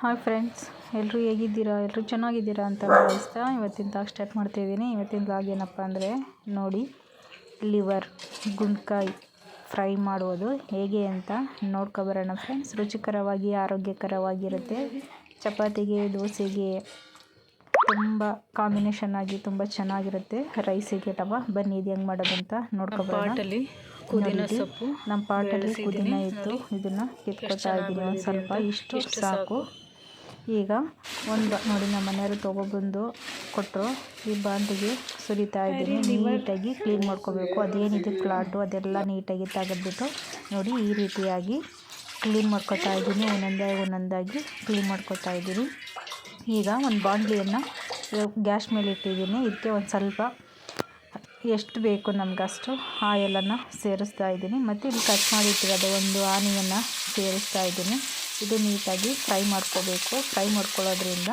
Hi friends ಎಲ್ಲರೂ ಹೇಗಿದ್ದೀರಾ? ಎಲ್ಲರೂ ಚೆನ್ನಾಗಿದ್ದೀರಾ ಅಂತ ಭಾವಿಸ್ತಾ ಇವತ್ತಿನ ತಾಗ ಸ್ಟಾರ್ಟ್ ಮಾಡ್ತಾಯಿದ್ದೀನಿ ಇವತ್ತಿನ ಬ್ಲಾಗ್ ಏನಪ್ಪ ಅಂದರೆ ನೋಡಿ ಲಿವರ್ ಗುಂಡ್ಕಾಯಿ ಫ್ರೈ ಮಾಡುವುದು ಹೇಗೆ ಅಂತ ನೋಡ್ಕೊಬರೋಣ ಫ್ರೆಂಡ್ಸ್. ರುಚಿಕರವಾಗಿ ಆರೋಗ್ಯಕರವಾಗಿರುತ್ತೆ. ಚಪಾತಿಗೆ ದೋಸೆಗೆ ತುಂಬ ಕಾಂಬಿನೇಷನ್ ಆಗಿ ತುಂಬ ಚೆನ್ನಾಗಿರುತ್ತೆ. ರೈಸಿಗೆ ಟವ ಬನ್ನಿ ಇದು ಹೆಂಗೆ ಮಾಡೋದಂತ ನೋಡ್ಕೊಬರೋಣ. ಸೊಪ್ಪು ನಮ್ಮ ಪಾಟಲ್ಲಿ ಕುದಿನ ಪುದೀನ ಇತ್ತು ಇದನ್ನು ಕಿತ್ಕೊತಾ ಎಷ್ಟು ಇದ್ದೀನಿ ಒಂದು ಸ್ವಲ್ಪ ಇಷ್ಟು ಸಾಕು. ಈಗ ಒಂದು ನೋಡಿ ನಮ್ಮ ಮನೆಯವರು ತೊಗೊಬಂದು ಕೊಟ್ಟರು ಈ ಬಾಂಡಿಗೆ ಸುರಿತಾ ಇದ್ದೀನಿ. ನೀಟಾಗಿ ಕ್ಲೀನ್ ಮಾಡ್ಕೋಬೇಕು. ಅದೇನಿದೆ ಫ್ಲಾಟು ಅದೆಲ್ಲ ನೀಟಾಗಿ ತೆಗೆದ್ಬಿಟ್ಟು ನೋಡಿ ಈ ರೀತಿಯಾಗಿ ಕ್ಲೀನ್ ಮಾಡ್ಕೊತಾ ಇದ್ದೀನಿ. ಒಂದೊಂದಾಗಿ ಒಂದೊಂದಾಗಿ ಕ್ಲೀನ್ ಮಾಡ್ಕೊತಾ ಇದ್ದೀನಿ. ಈಗ ಒಂದು ಬಾಂಡ್ಲಿಯನ್ನು ಗ್ಯಾಸ್ ಮೇಲೆ ಇಟ್ಟಿದ್ದೀನಿ. ಇದಕ್ಕೆ ಒಂದು ಸ್ವಲ್ಪ ಎಷ್ಟು ಬೇಕು ನಮ್ಗೆ ಅಷ್ಟು ಆಯಲನ್ನು ಸೇರಿಸ್ತಾ ಇದ್ದೀನಿ. ಮತ್ತು ಇಲ್ಲಿ ಕಟ್ ಮಾಡಿ ಇಟ್ಟಿರೋದು ಒಂದು ಆನಿಯನ್ನು ಸೇರಿಸ್ತಾ ಇದ್ದೀನಿ. ಇದು ನೀಟಾಗಿ ಫ್ರೈ ಮಾಡ್ಕೋಬೇಕು. ಫ್ರೈ ಮಾಡ್ಕೊಳ್ಳೋದ್ರಿಂದ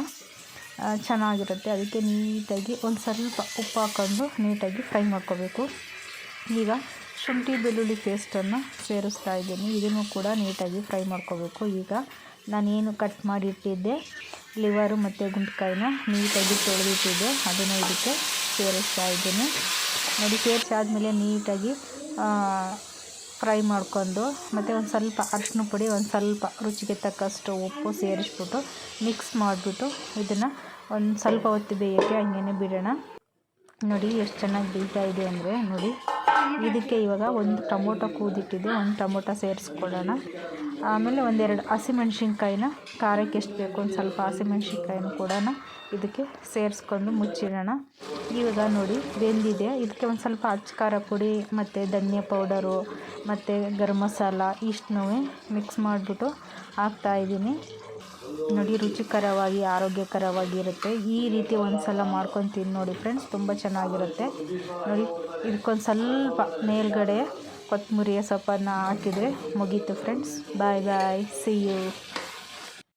ಚೆನ್ನಾಗಿರುತ್ತೆ. ಅದಕ್ಕೆ ನೀಟಾಗಿ ಒಂದು ಸ್ವಲ್ಪ ಉಪ್ಪು ಹಾಕ್ಕೊಂಡು ನೀಟಾಗಿ ಫ್ರೈ ಮಾಡ್ಕೋಬೇಕು. ಈಗ ಶುಂಠಿ ಬೆಳ್ಳುಳ್ಳಿ ಪೇಸ್ಟನ್ನು ಸೇರಿಸ್ತಾ ಇದ್ದೀನಿ. ಇದನ್ನು ಕೂಡ ನೀಟಾಗಿ ಫ್ರೈ ಮಾಡ್ಕೋಬೇಕು. ಈಗ ನಾನೇನು ಕಟ್ ಮಾಡಿಟ್ಟಿದ್ದೆ, ಲಿವರು ಮತ್ತು ಗುಂಡ್ಕಾಯಿನ ನೀಟಾಗಿ ತೊಳೆದಿಟ್ಟಿದ್ದೆ. ಅದನ್ನು ಇದಕ್ಕೆ ಸೇರಿಸ್ತಾ ಇದ್ದೀನಿ. ನೋಡಿ ಸೇರಿಸಾದ್ಮೇಲೆ ನೀಟಾಗಿ ಫ್ರೈ ಮಾಡ್ಕೊಂಡು ಮತ್ತು ಒಂದು ಸ್ವಲ್ಪ ಅರಿಶಿನ ಪುಡಿ, ಒಂದು ಸ್ವಲ್ಪ ರುಚಿಗೆ ತಕ್ಕಷ್ಟು ಉಪ್ಪು ಸೇರಿಸ್ಬಿಟ್ಟು ಮಿಕ್ಸ್ ಮಾಡಿಬಿಟ್ಟು ಇದನ್ನು ಒಂದು ಸ್ವಲ್ಪ ಹೊತ್ತು ಬೇಯೋಕ್ಕೆ ಹಂಗೇನೆ ಬಿಡೋಣ. ನೋಡಿ ಎಷ್ಟು ಚೆನ್ನಾಗಿ ಬೇಯ್ತಾ ಇದೆ ಅಂದರೆ, ನೋಡಿ. ಇದಕ್ಕೆ ಇವಾಗ ಒಂದು ಟೊಮೊಟೊ ಕೂದಿಟ್ಟಿದೆ, ಒಂದು ಟೊಮೊಟೊ ಸೇರಿಸ್ಕೊಳ್ಳೋಣ. ಆಮೇಲೆ ಒಂದೆರಡು ಹಸಿಮೆಣ್ಸಿನ್ಕಾಯಿನ ಖಾರಕ್ಕೆ ಎಷ್ಟು ಬೇಕು ಒಂದು ಸ್ವಲ್ಪ ಹಸಿಮೆಣ್ಸಿನ್ಕಾಯಿನ ಕೂಡ ಇದಕ್ಕೆ ಸೇರಿಸ್ಕೊಂಡು ಮುಚ್ಚಿಡೋಣ. ಇವಾಗ ನೋಡಿ, ಬೆಂದಿದೆ. ಇದಕ್ಕೆ ಒಂದು ಸ್ವಲ್ಪ ಅಚ್ಚ ಖಾರ ಪುಡಿ, ಮತ್ತು ಧನ್ಯ ಪೌಡರು, ಮತ್ತು ಗರಂ ಮಸಾಲ ಇಷ್ಟನ್ನೂ ಮಿಕ್ಸ್ ಮಾಡಿಬಿಟ್ಟು ಹಾಕ್ತಾಯಿದ್ದೀನಿ ನೋಡಿ, ರುಚಿಕರವಾಗಿ ಆರೋಗ್ಯಕರವಾಗಿರುತ್ತೆ ಈ ರೀತಿ ಒಂದು ಸಲ ಮಾಡ್ಕೊಂಡು ನೋಡಿ ಫ್ರೆಂಡ್ಸ್, ತುಂಬ ಚೆನ್ನಾಗಿರುತ್ತೆ. ನೋಡಿ ಇದಕ್ಕೊಂದು ಸ್ವಲ್ಪ ಮೇಲ್ಗಡೆ ಕೊತ್ತಂಬರಿಯ ಸೊಪ್ಪನ್ನು ಹಾಕಿದರೆ ಮುಗೀತು friends. Bye bye see you